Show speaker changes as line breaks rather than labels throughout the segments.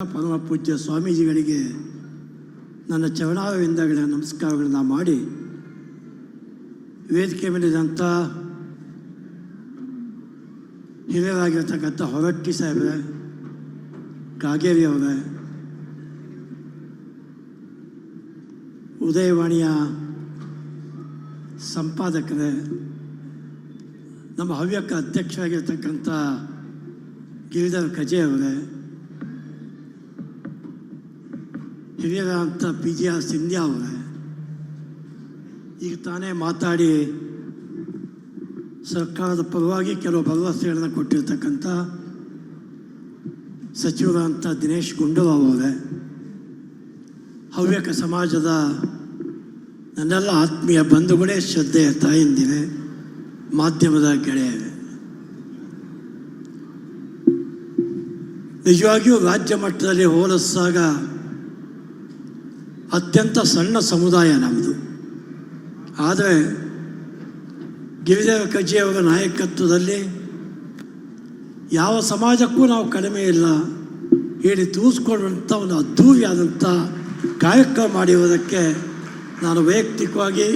ಪರಮ ಪೂಜ್ಯ ಸ್ವಾಮೀಜಿಗಳಿಗೆ ನನ್ನ ಚರಣಾವಿಂದಗಳ ನಮಸ್ಕಾರಗಳನ್ನು ಮಾಡಿ ವೇದಿಕೆ ಮೇಲಿದಂಥ ಹಿರಿಯರಾಗಿರ್ತಕ್ಕಂಥ ಹೊರಟ್ಟಿ ಸಾಹೇಬ್ರೆ, ಕಾಗೇರಿ ಅವರೇ, ಉದಯವಾಣಿಯ ಸಂಪಾದಕರೇ, ನಮ್ಮ ಹವ್ಯಕ ಅಧ್ಯಕ್ಷರಾಗಿರ್ತಕ್ಕಂಥ ಗಿರಿಧರ್ ಕಜೆ ಅವರೇ ಹಿರಿಯರಾದಂಥ ಪಿ ಜಿ ಆರ್ ಸಿಂಧ್ಯಾ ಅವರೇ, ಈಗ ತಾನೇ ಮಾತಾಡಿ ಸರ್ಕಾರದ ಪರವಾಗಿ ಕೆಲವು ಭರವಸೆಗಳನ್ನು ಕೊಟ್ಟಿರ್ತಕ್ಕಂಥ ಸಚಿವರಾದಂಥ ದಿನೇಶ್ ಗುಂಡೂರಾವ್ ಅವರೇ, ಹವ್ಯಕ ಸಮಾಜದ ನನ್ನೆಲ್ಲ ಆತ್ಮೀಯ ಬಂಧುಗಳೇ, ಶ್ರದ್ಧೆಯ ತಾಯಂದಿರೇ, ಮಾಧ್ಯಮದ ಗೆಳೆಯರೇ. ನಿಜವಾಗಿಯೂ ರಾಜ್ಯ ಮಟ್ಟದಲ್ಲಿ ಹೋಲಿಸಿದಾಗ ಅತ್ಯಂತ ಸಣ್ಣ ಸಮುದಾಯ ನಮ್ಮದು ಆದರೆ ಗಿರಿದೇವ ಕಜ್ಜಿಯವರ ನಾಯಕತ್ವದಲ್ಲಿ ಯಾವ ಸಮಾಜಕ್ಕೂ ನಾವು ಕಡಿಮೆ ಇಲ್ಲ. ಹೇಳಿ ತೂಸ್ಕೊಂಡಂಥ ಒಂದು ಅದ್ಧೂರಿಯಾದಂಥ ಕಾರ್ಯಕ್ರಮ ಮಾಡಿರುವುದಕ್ಕೆ ನಾನು ವೈಯಕ್ತಿಕವಾಗಿ,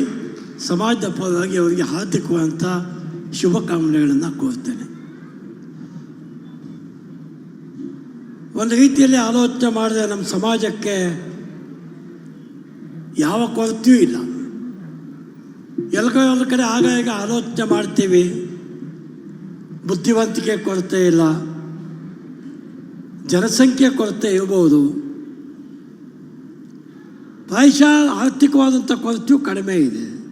ಸಮಾಜದ ಪರವಾಗಿ ಅವರಿಗೆ ಹಾರ್ದಿಕವಾದಂಥ ಶುಭಕಾಮನೆಗಳನ್ನು ಕೋರ್ತೇನೆ. ಒಂದು ರೀತಿಯಲ್ಲಿ ಆಲೋಚನೆ ಮಾಡಿದ್ರೆ ನಮ್ಮ ಸಮಾಜಕ್ಕೆ ಯಾವ ಕೊರತೆಯೂ ಇಲ್ಲ. ಎಲ್ಲ ಕಡೆ ಆಗ ಈಗ ಆಲೋಚನೆ ಮಾಡ್ತೀವಿ. ಬುದ್ಧಿವಂತಿಕೆ ಕೊರತೆ ಇಲ್ಲ. ಜನಸಂಖ್ಯೆ ಕೊರತೆ ಇರಬಹುದು ಪ್ರಾಯಶಃ ಆರ್ಥಿಕವಾದಂಥ ಕೊರತೆಯೂ ಕಡಿಮೆ ಇದೆ.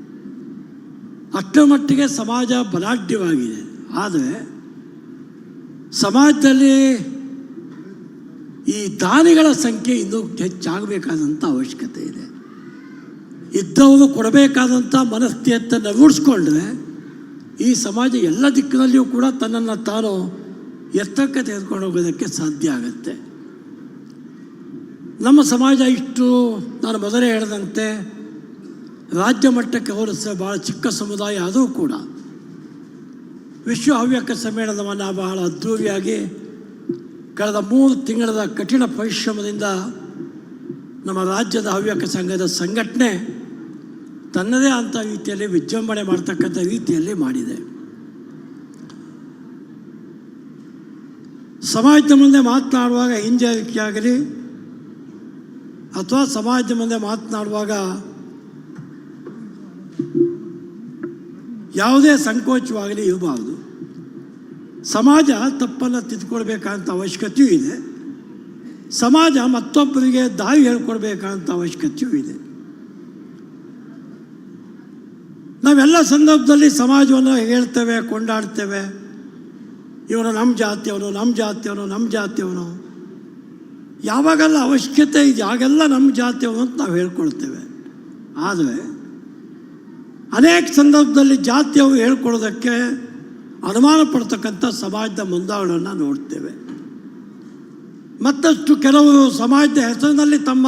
ಅಷ್ಟರ ಮಟ್ಟಿಗೆ ಸಮಾಜ ಬಲಾಢ್ಯವಾಗಿದೆ. ಆದರೆ ಸಮಾಜದಲ್ಲಿ ಈ ದಾನಿಗಳ ಸಂಖ್ಯೆ ಇನ್ನೂ ಹೆಚ್ಚಾಗಬೇಕಾದಂಥ ಅವಶ್ಯಕತೆ ಇದೆ. ಇದ್ದವರು ಕೊಡಬೇಕಾದಂಥ ಮನಸ್ಥಿತಿಯನ್ನು ರೂಢಿಸ್ಕೊಂಡ್ರೆ ಈ ಸಮಾಜ ಎಲ್ಲ ದಿಕ್ಕಿನಲ್ಲಿಯೂ ಕೂಡ ತನ್ನನ್ನು ತಾನು ಎತ್ತಕ್ಕೆ ತೆಗೆದುಕೊಂಡು ಹೋಗೋದಕ್ಕೆ ಸಾಧ್ಯ ಆಗುತ್ತೆ. ನಮ್ಮ ಸಮಾಜ ಇಷ್ಟು ನಾನು ಮೊದಲೇ ಹೇಳಿದಂತೆ ರಾಜ್ಯ ಮಟ್ಟಕ್ಕೆ ಹೋಲಿಸ ಭಾಳ ಚಿಕ್ಕ ಸಮುದಾಯ ಆದರೂ ಕೂಡ ವಿಶ್ವ ಹವ್ಯಕ ಸಮ್ಮೇಳನವನ್ನು ಬಹಳ ಅದ್ಧೂರಿಯಾಗಿ ಕಳೆದ ಮೂರು ತಿಂಗಳ ಕಠಿಣ ಪರಿಶ್ರಮದಿಂದ ನಮ್ಮ ರಾಜ್ಯದ ಹವ್ಯಕ ಸಂಘದ ಸಂಘಟನೆ ತನ್ನದೇ ಅಂಥ ರೀತಿಯಲ್ಲಿ ವಿಜೃಂಭಣೆ ಮಾಡ್ತಕ್ಕಂಥ ರೀತಿಯಲ್ಲಿ ಮಾಡಿದೆ. ಸಮಾಜದ ಮುಂದೆ ಮಾತನಾಡುವಾಗ ಹಿಂಜರಿಕೆ ಆಗಲಿ ಅಥವಾ ಸಮಾಜದ ಮುಂದೆ ಮಾತನಾಡುವಾಗ ಯಾವುದೇ ಸಂಕೋಚವಾಗಲಿ ಇರಬಾರ್ದು. ಸಮಾಜ ತಪ್ಪನ್ನು ತಿದ್ಕೊಳ್ಬೇಕಂತ ಅವಶ್ಯಕತೆಯೂ ಇದೆ. ಸಮಾಜ ಮತ್ತೊಬ್ಬರಿಗೆ ದಾರಿ ಹೇಳ್ಕೊಡ್ಬೇಕಂತ ಅವಶ್ಯಕತೆಯೂ ಇದೆ. ನಾವೆಲ್ಲ ಸಂದರ್ಭದಲ್ಲಿ ಸಮಾಜವನ್ನು ಹೇಳ್ತೇವೆ, ಕೊಂಡಾಡ್ತೇವೆ. ಇವನು ನಮ್ಮ ಜಾತಿಯವನು ನಮ್ಮ ಜಾತಿಯವನು ನಮ್ಮ ಜಾತಿಯವನು. ಯಾವಾಗೆಲ್ಲ ಅವಶ್ಯಕತೆ ಇದೆ, ಆಗೆಲ್ಲ ನಮ್ಮ ಜಾತಿಯವನು ಅಂತ ನಾವು ಹೇಳ್ಕೊಳ್ತೇವೆ. ಆದರೆ, ಅನೇಕ ಸಂದರ್ಭದಲ್ಲಿ ಜಾತಿಯವರು ಹೇಳ್ಕೊಳ್ಳೋದಕ್ಕೆ ಅನುಮಾನ ಪಡ್ತಕ್ಕಂಥ ಸಮಾಜದ ಮುಂದಾಳನ್ನು ನೋಡ್ತೇವೆ. ಮತ್ತಷ್ಟು ಕೆಲವರು ಸಮಾಜದ ಹೆಸರಿನಲ್ಲಿ ತಮ್ಮ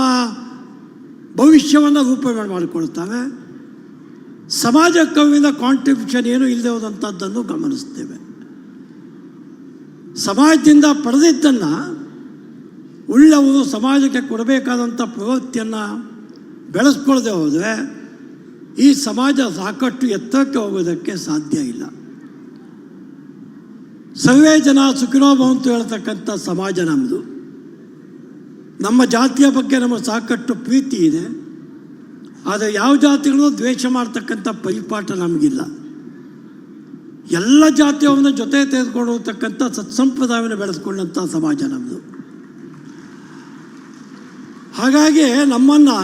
ಭವಿಷ್ಯವನ್ನು ರೂಪಣೆ ಮಾಡಿಕೊಳ್ತಾರೆ. ಸಮಾಜಕ್ಕೆ ಕವಿನ ಕಾಂಟ್ರಿಬ್ಯೂಷನ್ ಏನೂ ಇಲ್ಲದೆ ಹೋದಂಥದ್ದನ್ನು ಗಮನಿಸ್ತೇವೆ. ಸಮಾಜದಿಂದ ಪಡೆದಿದ್ದನ್ನು ಉಳ್ಳವರು ಸಮಾಜಕ್ಕೆ ಕೊಡಬೇಕಾದಂಥ ಪ್ರವೃತ್ತಿಯನ್ನು ಬೆಳೆಸ್ಕೊಳ್ಳದೆ ಹೋದರೆ ಈ ಸಮಾಜ ಸಾಕಷ್ಟು ಎತ್ತರಕ್ಕೆ ಹೋಗೋದಕ್ಕೆ ಸಾಧ್ಯ ಇಲ್ಲ. ಸರ್ವೇ ಜನ ಸುಖಿನೋ ಭವಂತು ಹೇಳ್ತಕ್ಕಂಥ ಸಮಾಜ ನಮ್ಮದು ನಮ್ಮ ಜಾತಿಯ ಬಗ್ಗೆ ನಮಗೆ ಸಾಕಷ್ಟು ಪ್ರೀತಿ ಇದೆ. ಆದರೆ ಯಾವ ಜಾತಿಗಳು ದ್ವೇಷ ಮಾಡ್ತಕ್ಕಂಥ ಪರಿಪಾಠ ನಮಗಿಲ್ಲ. ಎಲ್ಲ ಜಾತಿಯವನ್ನ ಜೊತೆ ತೆಗೆದುಕೊಂಡು ಹೋಗ್ತಕ್ಕಂಥ ಸತ್ಸಂಪ್ರದಾಯವನ್ನು ಬೆಳೆಸ್ಕೊಂಡಂಥ ಸಮಾಜ ನಮ್ಮದು ಹಾಗಾಗಿ ನಮ್ಮನ್ನು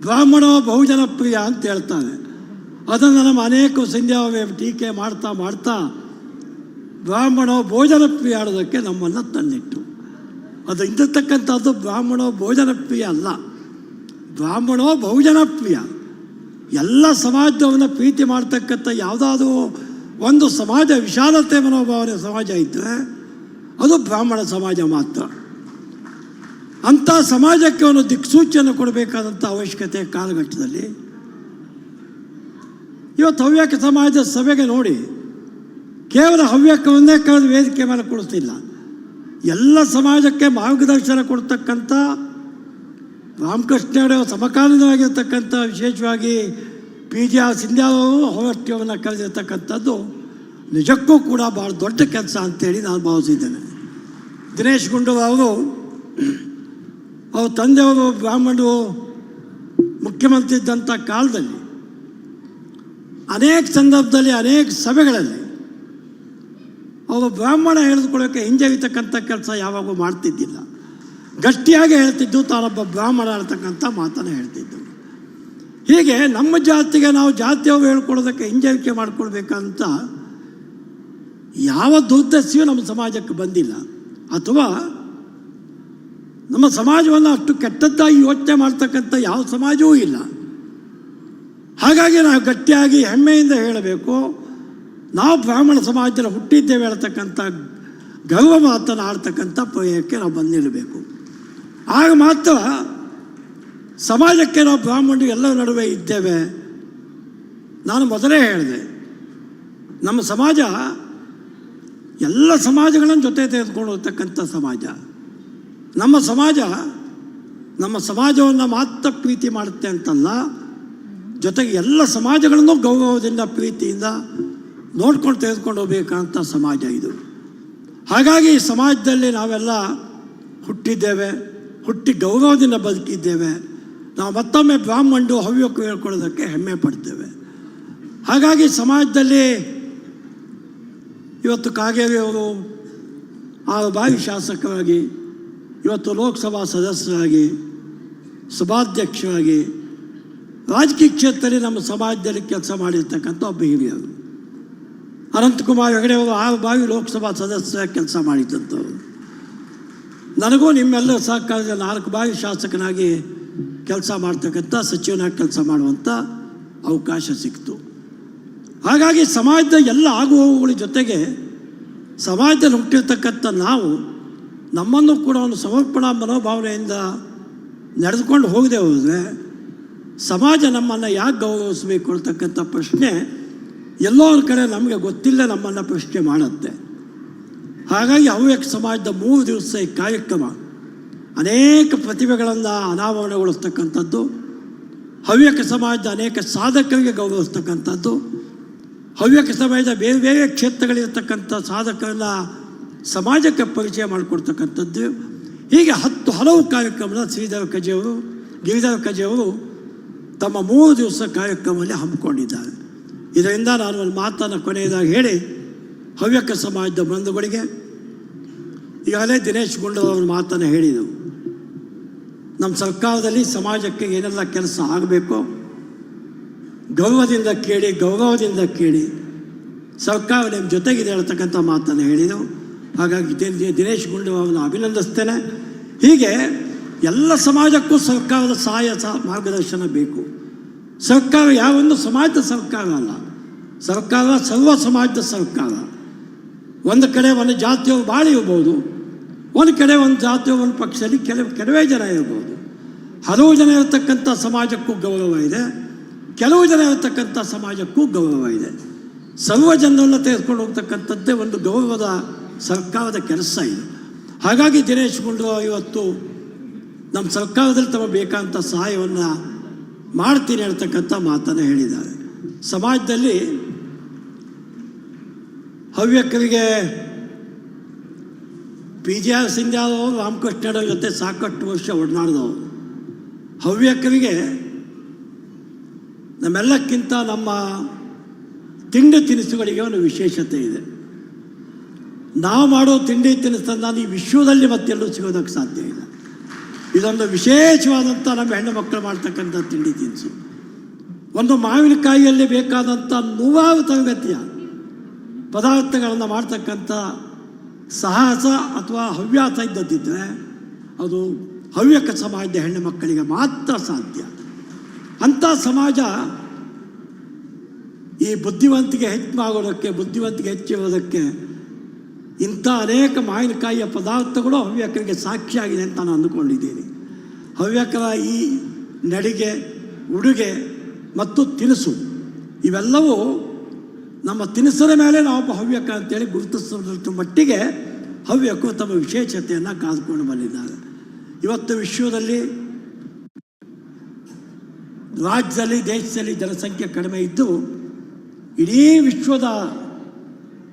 ಬ್ರಾಹ್ಮಣ ಬಹುಜನ ಪ್ರಿಯ ಅಂತ ಹೇಳ್ತಾರೆ. ಅದನ್ನು ನಮ್ಮ ಅನೇಕ ಸಂಧ್ಯಾವೇ ಟೀಕೆ ಮಾಡ್ತಾ ಮಾಡ್ತಾ ಬ್ರಾಹ್ಮಣ ಭೋಜನ ಪ್ರಿಯ ಆಡೋದಕ್ಕೆ ನಮ್ಮನ್ನು ತಂದಿಟ್ಟು ಅದು ಇದ್ದಿರ್ತಕ್ಕಂಥದ್ದು ಬ್ರಾಹ್ಮಣೋ ಭೋಜನಪ್ರಿಯ ಅಲ್ಲ. ಬ್ರಾಹ್ಮಣೋ ಬಹುಜನ ಪ್ರಿಯ ಎಲ್ಲ ಸಮಾಜವನ್ನು ಪ್ರೀತಿ ಮಾಡ್ತಕ್ಕಂಥ ಯಾವುದಾದ್ರೂ ಒಂದು ಸಮಾಜ, ವಿಶಾಲತೆ ಮನೋಭಾವನೆ ಸಮಾಜ ಇದ್ದರೆ ಅದು ಬ್ರಾಹ್ಮಣ ಸಮಾಜ ಮಾತ್ರ. ಅಂಥ ಸಮಾಜಕ್ಕೆ ಒಂದು ದಿಕ್ಸೂಚಿಯನ್ನು ಕೊಡಬೇಕಾದಂಥ ಅವಶ್ಯಕತೆ ಕಾಲಘಟ್ಟದಲ್ಲಿ. ಇವತ್ತು ಹವ್ಯಕ ಸಮಾಜದ ಸಭೆಗೆ ನೋಡಿ ಕೇವಲ ಹವ್ಯಕವನ್ನೇ ಕಳೆದು ವೇದಿಕೆ ಮೇಲೆ ಕೊಡಿಸ್ತಿಲ್ಲ ಎಲ್ಲ ಸಮಾಜಕ್ಕೆ ಮಾರ್ಗದರ್ಶನ ಕೊಡ್ತಕ್ಕಂಥ ರಾಮಕೃಷ್ಣ ಸಮಕಾಲೀನವಾಗಿರ್ತಕ್ಕಂಥ ವಿಶೇಷವಾಗಿ ಪಿ ಜಿ ಆರ್ ಸಿಂಧ್ಯಾವರು ಹೋರಾಟವನ್ನು ಕಳೆದಿರ್ತಕ್ಕಂಥದ್ದು ನಿಜಕ್ಕೂ ಕೂಡ ಭಾಳ ದೊಡ್ಡ ಕೆಲಸ ಅಂತೇಳಿ ನಾನು ಭಾವಿಸಿದ್ದೇನೆ. ದಿನೇಶ್ ಗುಂಡೂರಾವರು ಅವ್ರ ತಂದೆಯವರು ಬ್ರಾಹ್ಮಣರು ಮುಖ್ಯಮಂತ್ರಿ ಇದ್ದಂಥ ಕಾಲದಲ್ಲಿ ಅನೇಕ ಸಂದರ್ಭದಲ್ಲಿ ಅನೇಕ ಸಭೆಗಳಲ್ಲಿ ಅವರು ಬ್ರಾಹ್ಮಣ ಹೇಳಿದುಕೊಳ್ಳೋಕೆ ಹಿಂಜರಿತಕ್ಕಂಥ ಕೆಲಸ ಯಾವಾಗೂ ಮಾಡ್ತಿದ್ದಿಲ್ಲ. ಗಟ್ಟಿಯಾಗಿ ಹೇಳ್ತಿದ್ದು ತಾನೊಬ್ಬ ಬ್ರಾಹ್ಮಣ ಹೇಳ್ತಕ್ಕಂಥ ಮಾತನ್ನು ಹೇಳ್ತಿದ್ದು. ಹೀಗೆ ನಮ್ಮ ಜಾತಿಗೆ ನಾವು ಜಾತಿಯವರು ಹೇಳ್ಕೊಳ್ಳೋದಕ್ಕೆ ಹಿಂಜರಿಕೆ ಮಾಡಿಕೊಳ್ಬೇಕಂತ ಯಾವ ದುರ್ದಸ್ಯೂ ನಮ್ಮ ಸಮಾಜಕ್ಕೆ ಬಂದಿಲ್ಲ. ಅಥವಾ ನಮ್ಮ ಸಮಾಜವನ್ನು ಅಷ್ಟು ಕೆಟ್ಟದ್ದಾಗಿ ಯೋಚನೆ ಮಾಡ್ತಕ್ಕಂಥ ಯಾವ ಸಮಾಜವೂ ಇಲ್ಲ. ಹಾಗಾಗಿ ನಾವು ಗಟ್ಟಿಯಾಗಿ ಹೆಮ್ಮೆಯಿಂದ ಹೇಳಬೇಕು. ನಾವು ಬ್ರಾಹ್ಮಣ ಸಮಾಜದಲ್ಲಿ ಹುಟ್ಟಿದ್ದೇವೆ ಹೇಳ್ತಕ್ಕಂಥ ಗರ್ವ ಮಾತನ್ನು ಆಡ್ತಕ್ಕಂಥ ಪ್ರಯಕ್ಕೆ ನಾವು ಬಂದಿರಬೇಕು. ಆಗ ಮಾತ್ರ ಸಮಾಜಕ್ಕೆ ನಾವು ಬ್ರಾಹ್ಮಣರು ಎಲ್ಲರ ನಡುವೆ ಇದ್ದೇವೆ. ನಾನು ಮೊದಲೇ ಹೇಳಿದೆ, ನಮ್ಮ ಸಮಾಜ ಎಲ್ಲ ಸಮಾಜಗಳನ್ನು ಜೊತೆ ತೆಗೆದುಕೊಂಡು ಹೋಗ್ತಕ್ಕಂಥ ಸಮಾಜ. ನಮ್ಮ ಸಮಾಜ ನಮ್ಮ ಸಮಾಜವನ್ನು ಮಾತ್ರ ಪ್ರೀತಿ ಮಾಡುತ್ತೆ ಅಂತಲ್ಲ, ಜೊತೆಗೆ ಎಲ್ಲ ಸಮಾಜಗಳನ್ನು ಗೌರವದಿಂದ, ಪ್ರೀತಿಯಿಂದ ನೋಡ್ಕೊಂಡು ತೆಗೆದುಕೊಂಡು ಹೋಗ್ಬೇಕಂತ ಸಮಾಜ ಇದು. ಹಾಗಾಗಿ ಸಮಾಜದಲ್ಲಿ ನಾವೆಲ್ಲ ಹುಟ್ಟಿದ್ದೇವೆ, ಹುಟ್ಟಿ ಗೌರವದಿಂದ ಬದುಕಿದ್ದೇವೆ. ನಾವು ಮತ್ತೊಮ್ಮೆ ಬ್ರಾಹ್ಮಣರು ಹವ್ಯಕ್ಕೆ ಹೇಳ್ಕೊಳ್ಳೋದಕ್ಕೆ ಹೆಮ್ಮೆ ಪಡ್ತೇವೆ. ಹಾಗಾಗಿ ಸಮಾಜದಲ್ಲಿ ಇವತ್ತು ಕಾಗೇರಿಯವರು, ಆರು ಬಾರಿ ಶಾಸಕರಾಗಿ, ಇವತ್ತು ಲೋಕಸಭಾ ಸದಸ್ಯರಾಗಿ, ಸಭಾಧ್ಯಕ್ಷರಾಗಿ, ರಾಜಕೀಯ ಕ್ಷೇತ್ರದಲ್ಲಿ ನಮ್ಮ ಸಮಾಜದಲ್ಲಿ ಕೆಲಸ ಮಾಡಿರ್ತಕ್ಕಂಥ ಒಬ್ಬ ಹಿರಿಯರು. ಅನಂತಕುಮಾರ್ ಹೆಗಡೆ ಅವರು ಆ ಬಾರಿ ಲೋಕಸಭಾ ಸದಸ್ಯ ಕೆಲಸ ಮಾಡಿದ್ದಂಥವ್ರು ನನಗೂ ನಿಮ್ಮೆಲ್ಲರ ಸಹಕಾರದ ನಾಲ್ಕು ಬಾವಿ ಶಾಸಕನಾಗಿ ಕೆಲಸ ಮಾಡ್ತಕ್ಕಂಥ, ಸಚಿವನಾಗಿ ಕೆಲಸ ಮಾಡುವಂಥ ಅವಕಾಶ ಸಿಕ್ತು. ಹಾಗಾಗಿ ಸಮಾಜದ ಎಲ್ಲ ಆಗುಹೋಗುಗಳ ಜೊತೆಗೆ ಸಮಾಜದಲ್ಲಿ ಹುಟ್ಟಿರ್ತಕ್ಕಂಥ ನಾವು ನಮ್ಮನ್ನು ಕೂಡ ಒಂದು ಸಮರ್ಪಣಾ ಮನೋಭಾವನೆಯಿಂದ ನಡೆದುಕೊಂಡು ಹೋಗದೆ ಹೋದರೆ ಸಮಾಜ ನಮ್ಮನ್ನು ಯಾಕೆ ಗೌರವಿಸಬೇಕು ಅಂತಕ್ಕಂಥ ಪ್ರಶ್ನೆ ಎಲ್ಲೋ ಒಂದು ಕಡೆ ನಮಗೆ ಗೊತ್ತಿಲ್ಲ ನಮ್ಮನ್ನು ಪ್ರಶ್ನೆ ಮಾಡುತ್ತೆ. ಹಾಗಾಗಿ ಹವ್ಯಕ ಸಮಾಜದ ಮೂರು ದಿವಸ ಈ ಕಾರ್ಯಕ್ರಮ. ಅನೇಕ ಪ್ರತಿಭೆಗಳನ್ನು ಅನಾವರಣಗೊಳಿಸ್ತಕ್ಕಂಥದ್ದು. ಹವ್ಯಕ ಸಮಾಜದ ಅನೇಕ ಸಾಧಕರಿಗೆ ಗೌರವಿಸ್ತಕ್ಕಂಥದ್ದು. ಹವ್ಯಕ ಸಮಾಜದ ಬೇರೆ ಬೇರೆ ಕ್ಷೇತ್ರಗಳಿರ್ತಕ್ಕಂಥ ಸಾಧಕರನ್ನ ಸಮಾಜಕ್ಕೆ ಪರಿಚಯ ಮಾಡಿಕೊಡ್ತಕ್ಕಂಥದ್ದು. ಹೀಗೆ ಹತ್ತು ಹಲವು ಕಾರ್ಯಕ್ರಮದ ಶ್ರೀಧರ ಕಜೆಯವರು ಗಿರಿಧರ ಕಜೆಯವರು ತಮ್ಮ ಮೂರು ದಿವಸ ಕಾರ್ಯಕ್ರಮದಲ್ಲಿ ಹಮ್ಮಿಕೊಂಡಿದ್ದಾರೆ. ಇದರಿಂದ ನಾನು ಒಂದು ಮಾತನ್ನು ಕೊನೆಯದಾಗಿ ಹೇಳಿ, ಹವ್ಯಕ ಸಮಾಜದ ಬಂಧುಗಳಿಗೆ ಈಗಾಗಲೇ ದಿನೇಶ್ ಗುಂಡೂರಾವ್ ಮಾತನ್ನು ಹೇಳಿದೆವು ನಮ್ಮ ಸರ್ಕಾರದಲ್ಲಿ ಸಮಾಜಕ್ಕೆ ಏನೆಲ್ಲ ಕೆಲಸ ಆಗಬೇಕು, ಗೌರವದಿಂದ ಕೇಳಿ ಗೌರವದಿಂದ ಕೇಳಿ, ಸರ್ಕಾರ ನಿಮ್ಮ ಜೊತೆಗಿದೆ ಹೇಳ್ತಕ್ಕಂಥ ಮಾತನ್ನು ಹೇಳಿದೆವು ಹಾಗಾಗಿ ದಿನೇಶ್ ಗುಂಡೂರಾವ್ನ ಅಭಿನಂದಿಸ್ತೇನೆ. ಹೀಗೆ ಎಲ್ಲ ಸಮಾಜಕ್ಕೂ ಸರ್ಕಾರದ ಸಹಾಯ ಸಹ ಮಾರ್ಗದರ್ಶನ ಬೇಕು. ಸರ್ಕಾರ ಯಾವೊಂದು ಸಮಾಜದ ಸರ್ಕಾರ ಅಲ್ಲ. ಸರ್ಕಾರ ಸರ್ವ ಸಮಾಜದ ಸರ್ಕಾರ. ಒಂದು ಕಡೆ ಒಂದು ಜಾತಿಯವರು ಭಾಳ ಇರ್ಬೋದು, ಒಂದು ಕಡೆ ಒಂದು ಜಾತಿಯ ಒಂದು ಪಕ್ಷದಲ್ಲಿ ಕೆಲವು ಕೆಲವೇ ಜನ ಇರ್ಬೋದು. ಹಲವು ಜನ ಇರತಕ್ಕಂಥ ಸಮಾಜಕ್ಕೂ ಗೌರವ ಇದೆ, ಕೆಲವು ಜನ ಇರತಕ್ಕಂಥ ಸಮಾಜಕ್ಕೂ ಗೌರವ ಇದೆ. ಸರ್ವ ಜನರನ್ನು ತೆಗೆದುಕೊಂಡು ಹೋಗ್ತಕ್ಕಂಥದ್ದೇ ಒಂದು ಗೌರವದ ಸರ್ಕಾರದ ಕೆಲಸ ಇದು. ಹಾಗಾಗಿ ದಿನೇಶ್ ಗುಂಡೂರಾವ್ ಇವತ್ತು ನಮ್ಮ ಸರ್ಕಾರದಲ್ಲಿ ತಮ್ಮ ಬೇಕಾದಂಥ ಸಹಾಯವನ್ನು ಮಾಡ್ತೀನಿ ಅಂತಕ್ಕಂಥ ಮಾತನ್ನು ಹೇಳಿದ್ದಾರೆ. ಸಮಾಜದಲ್ಲಿ ಹವ್ಯಕರಿಗೆ ಪಿ ಜಿ ಆರ್ ಸಿಂಧ್ಯಾದವರು ರಾಮಕೃಷ್ಣರ ಜೊತೆ ಸಾಕಷ್ಟು ವರ್ಷ ಒಡನಾಡಿದವರು ಹವ್ಯಕರಿಗೆ ನಮ್ಮೆಲ್ಲಕ್ಕಿಂತ ನಮ್ಮ ತಿಂಡಿ ತಿನಿಸುಗಳಿಗೆ ಒಂದು ವಿಶೇಷತೆ ಇದೆ. ನಾವು ಮಾಡೋ ತಿಂಡಿ ತಿನಿಸನ್ನು ಈ ವಿಶ್ವದಲ್ಲಿ ಮತ್ತೆಲ್ಲೂ ಸಿಗೋದಕ್ಕೆ ಸಾಧ್ಯ ಇಲ್ಲ. ಇದೊಂದು ವಿಶೇಷವಾದಂಥ ನಮ್ಮ ಹೆಣ್ಣು ಮಕ್ಕಳು ಮಾಡ್ತಕ್ಕಂಥ ತಿಂಡಿ ತಿನಿಸು. ಒಂದು ಮಾವಿನಕಾಯಿಯಲ್ಲಿ ಬೇಕಾದಂಥ ನೂರಾರು ತರಗತಿಯ ಪದಾರ್ಥಗಳನ್ನು ಮಾಡ್ತಕ್ಕಂಥ ಸಾಹಸ ಅಥವಾ ಹವ್ಯಾಸ ಇದ್ದದ್ದಿದ್ದರೆ ಅದು ಹವ್ಯಕ ಸಮಾಜದ ಹೆಣ್ಣು ಮಕ್ಕಳಿಗೆ ಮಾತ್ರ ಸಾಧ್ಯ. ಅಂಥ ಸಮಾಜ ಈ ಬುದ್ಧಿವಂತಿಕೆ ಹೆಚ್ಚು ಆಗೋದಕ್ಕೆ, ಬುದ್ಧಿವಂತಿಕೆ ಹೆಚ್ಚಿರೋದಕ್ಕೆ ಇಂಥ ಅನೇಕ ಮಾವಿನಕಾಯಿಯ ಪದಾರ್ಥಗಳು ಹವ್ಯಕರಿಗೆ ಸಾಕ್ಷಿಯಾಗಿದೆ ಅಂತ ನಾನು ಅಂದುಕೊಂಡಿದ್ದೀನಿ. ಹವ್ಯಕರ ಈ ನಡಿಗೆ, ಉಡುಗೆ ಮತ್ತು ತಿನಿಸು ಇವೆಲ್ಲವೂ ನಮ್ಮ ತಿನಿಸರ ಮೇಲೆ ನಾವು ಹವ್ಯಕ ಅಂತೇಳಿ ಗುರುತಿಸೋದ್ರ ಮಟ್ಟಿಗೆ ಹವ್ಯಕವು ತಮ್ಮ ವಿಶೇಷತೆಯನ್ನು ಕಾದುಕೊಂಡು ಬಂದಿದ್ದಾರೆ. ಇವತ್ತು ವಿಶ್ವದಲ್ಲಿ ರಾಜ್ಯದಲ್ಲಿ, ದೇಶದಲ್ಲಿ ಜನಸಂಖ್ಯೆ ಕಡಿಮೆ ಇದ್ದು ಇಡೀ ವಿಶ್ವದ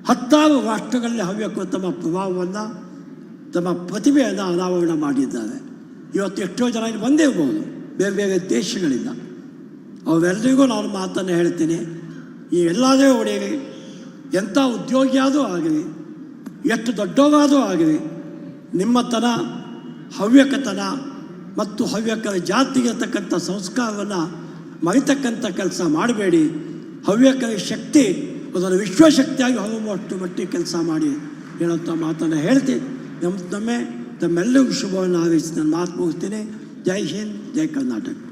ಹತ್ತಾರು ರಾಷ್ಟ್ರಗಳಲ್ಲಿ ಹವ್ಯಕವು ತಮ್ಮ ಪ್ರಭಾವವನ್ನು, ತಮ್ಮ ಪ್ರತಿಭೆಯನ್ನು ಅನಾವರಣ ಮಾಡಿದ್ದಾರೆ. ಇವತ್ತು ಎಷ್ಟೋ ಜನ ಇಲ್ಲಿ ಬಂದಿರ್ಬೋದು ಬೇರೆ ಬೇರೆ ದೇಶಗಳಿಂದ. ಅವರೆಲ್ಲರಿಗೂ ನಾನು ಮಾತನ್ನು ಹೇಳ್ತೀನಿ. ಈ ಎಲ್ಲದೇ ಹೊಡೆಯಿರಿ ಎಂಥ ಉದ್ಯೋಗಿಯಾದರೂ ಆಗಲಿ, ಎಷ್ಟು ದೊಡ್ಡವಾದರೂ ಆಗಲಿ, ನಿಮ್ಮತನ, ಹವ್ಯಕತನ ಮತ್ತು ಹವ್ಯಕರ ಜಾತಿಗೆ ಇರತಕ್ಕಂಥ ಸಂಸ್ಕಾರವನ್ನು ಮರಿತಕ್ಕಂಥ ಕೆಲಸ ಮಾಡಬೇಡಿ. ಹವ್ಯಕರ ಶಕ್ತಿ ಅದನ್ನು ವಿಶ್ವಶಕ್ತಿಯಾಗಿ ಹೋಗುವಷ್ಟು ಮಟ್ಟಿಗೆ ಕೆಲಸ ಮಾಡಿ ಹೇಳೋಂಥ ಮಾತನ್ನು ಹೇಳ್ತೀನಿ ನಮ್ಮ ತಮ್ಮೆ ತಮ್ಮೆಲ್ಲರಿಗೂ ಶುಭವನ್ನು ಹಾರೈಸಿ ನಾನು ಮಾತು ಮುಗಿಸ್ತೀನಿ. ಜೈ ಹಿಂದ್, ಜೈ ಕರ್ನಾಟಕ.